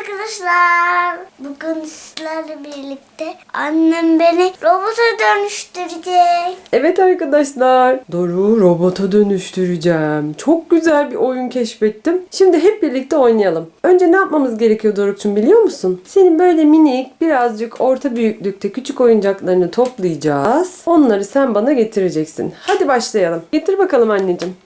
arkadaşlar. Bugün sizlerle birlikte annem beni robota dönüştürecek. Evet arkadaşlar, Doruk'u robota dönüştüreceğim. Çok güzel bir oyun keşfettim. Şimdi hep birlikte oynayalım. Önce ne yapmamız gerekiyor Doruk'cum biliyor musun? Senin böyle minik, birazcık orta büyüklükte küçük oyuncaklarını toplayacağız. Onları sen bana getireceksin. Hadi başlayalım. Getir bakalım anneciğim.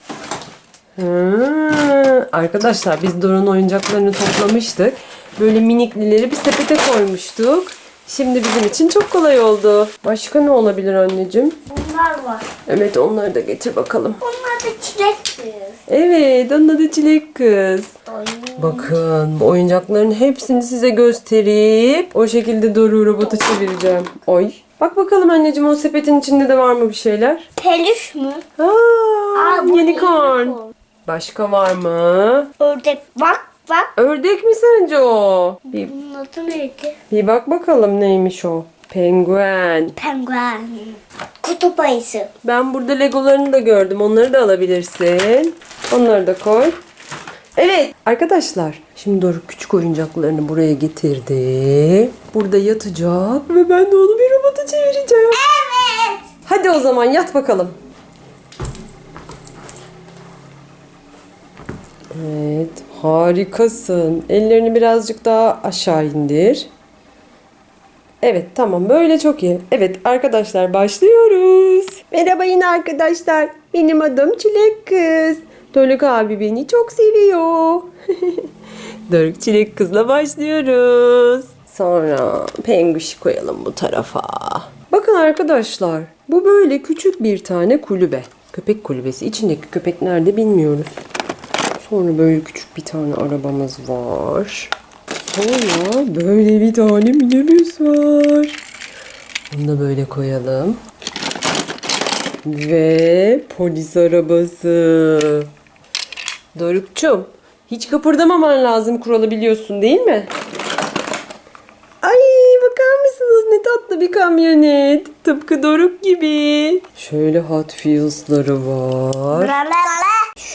Arkadaşlar biz Doruk'un oyuncaklarını toplamıştık. Böyle miniklileri bir sepete koymuştuk. Şimdi bizim için çok kolay oldu. Başka ne olabilir anneciğim? Bunlar var. Evet onları da getir bakalım. Bunlar da çilek kız. Evet onun adı Çilek Kız. Ay. Bakın bu oyuncakların hepsini size gösterip o şekilde doğru robota çevireceğim. Oy. Bak bakalım anneciğim o sepetin içinde de var mı bir şeyler? Peluş mü? Aa, Aa, unicorn. unicorn. Başka var mı? Ördek bak bak. Ördek mi sence o? Bir, Bunun adı neydi? bir bak bakalım neymiş o. Penguen. Penguen. Kutup ayısı. Ben burada legolarını da gördüm. Onları da alabilirsin. Onları da koy. Evet arkadaşlar. Şimdi Doruk küçük oyuncaklarını buraya getirdi. Burada yatacak ve ben de onu bir robota çevireceğim. Evet. Hadi o zaman yat bakalım. Evet, harikasın. Ellerini birazcık daha aşağı indir. Evet, tamam. Böyle çok iyi. Evet, arkadaşlar başlıyoruz. Merhaba yine arkadaşlar. Benim adım Çilek Kız. Doruk abi beni çok seviyor. Doruk Çilek Kız'la başlıyoruz. Sonra penguşi koyalım bu tarafa. Bakın arkadaşlar, bu böyle küçük bir tane kulübe. Köpek kulübesi. İçindeki köpek nerede bilmiyoruz. Sonra böyle küçük bir tane arabamız var. Sonra böyle bir tane minibüs var. Bunu da böyle koyalım. Ve polis arabası. Dorukçum, hiç kıpırdamaman lazım kuralı biliyorsun değil mi? Ay bakar mısınız ne tatlı bir kamyonet. Tıpkı Doruk gibi. Şöyle Hot Wheels'ları var.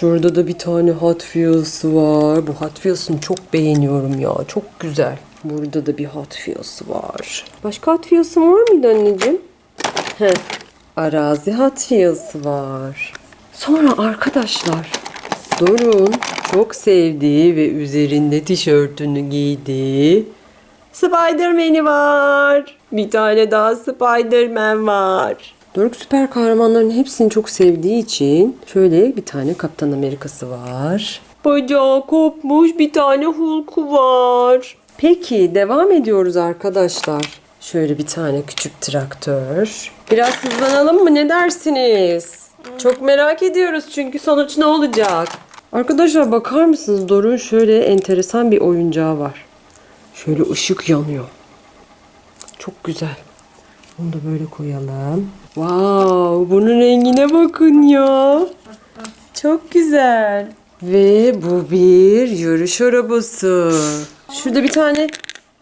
Şurada da bir tane Hot Wheels var. Bu Hot Wheels'ını çok beğeniyorum ya. Çok güzel. Burada da bir Hot Wheels var. Başka Hot Wheels'ın var mıydı anneciğim? Heh. Arazi Hot Wheels var. Sonra arkadaşlar Doruk'un çok sevdiği ve üzerinde tişörtünü giydiği Spider-Man'i var. Bir tane daha Spider-Man var. Doruk süper kahramanların hepsini çok sevdiği için şöyle bir tane Kaptan Amerika'sı var. Bacağı kopmuş bir tane Hulk'u var. Peki devam ediyoruz arkadaşlar. Şöyle bir tane küçük traktör. Biraz hızlanalım mı ne dersiniz? Çok merak ediyoruz çünkü sonuç ne olacak? Arkadaşlar bakar mısınız Doruk'un şöyle enteresan bir oyuncağı var. Şöyle ışık yanıyor. Çok güzel. Bunu da böyle koyalım. Wow, bunun rengine bakın ya. Çok güzel. Ve bu bir yarış arabası. Şurada bir tane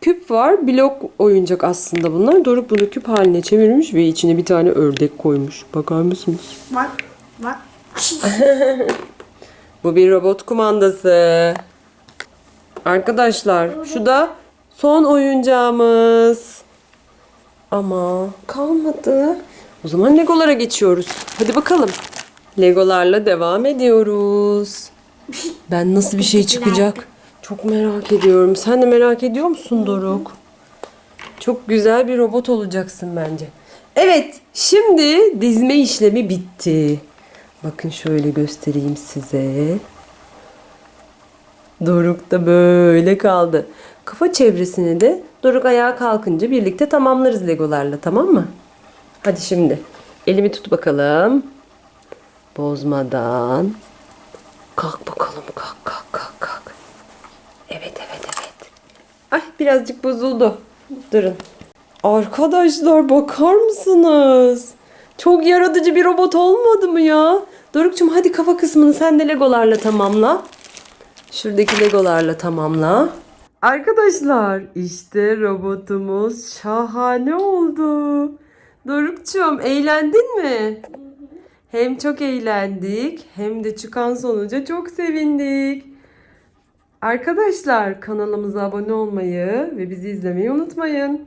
küp var. Blok oyuncak aslında bunlar. Doruk bunu küp haline çevirmiş ve içine bir tane ördek koymuş. Bakar mısınız? Bak bak. Bu bir robot kumandası. Arkadaşlar şu da son oyuncağımız. Ama kalmadı. O zaman Legolara geçiyoruz. Hadi bakalım. Legolarla devam ediyoruz. Ben nasıl bir şey çıkacak? Çok merak ediyorum. Sen de merak ediyor musun Doruk? Çok güzel bir robot olacaksın bence. Evet, şimdi dizme işlemi bitti. Bakın şöyle göstereyim size. Doruk da böyle kaldı. Kafa çevresini de Doruk ayağa kalkınca birlikte tamamlarız legolarla tamam mı? Hadi şimdi elimi tut bakalım. Bozmadan. Kalk bakalım kalk kalk kalk kalk. Evet evet evet. Ay birazcık bozuldu. Durun. Arkadaşlar bakar mısınız? Çok yaratıcı bir robot olmadı mı ya? Dorukçum hadi kafa kısmını sen de legolarla tamamla. Şuradaki legolarla tamamla. Arkadaşlar işte robotumuz şahane oldu. Dorukçum eğlendin mi? Hem çok eğlendik hem de çıkan sonuca çok sevindik. Arkadaşlar kanalımıza abone olmayı ve bizi izlemeyi unutmayın.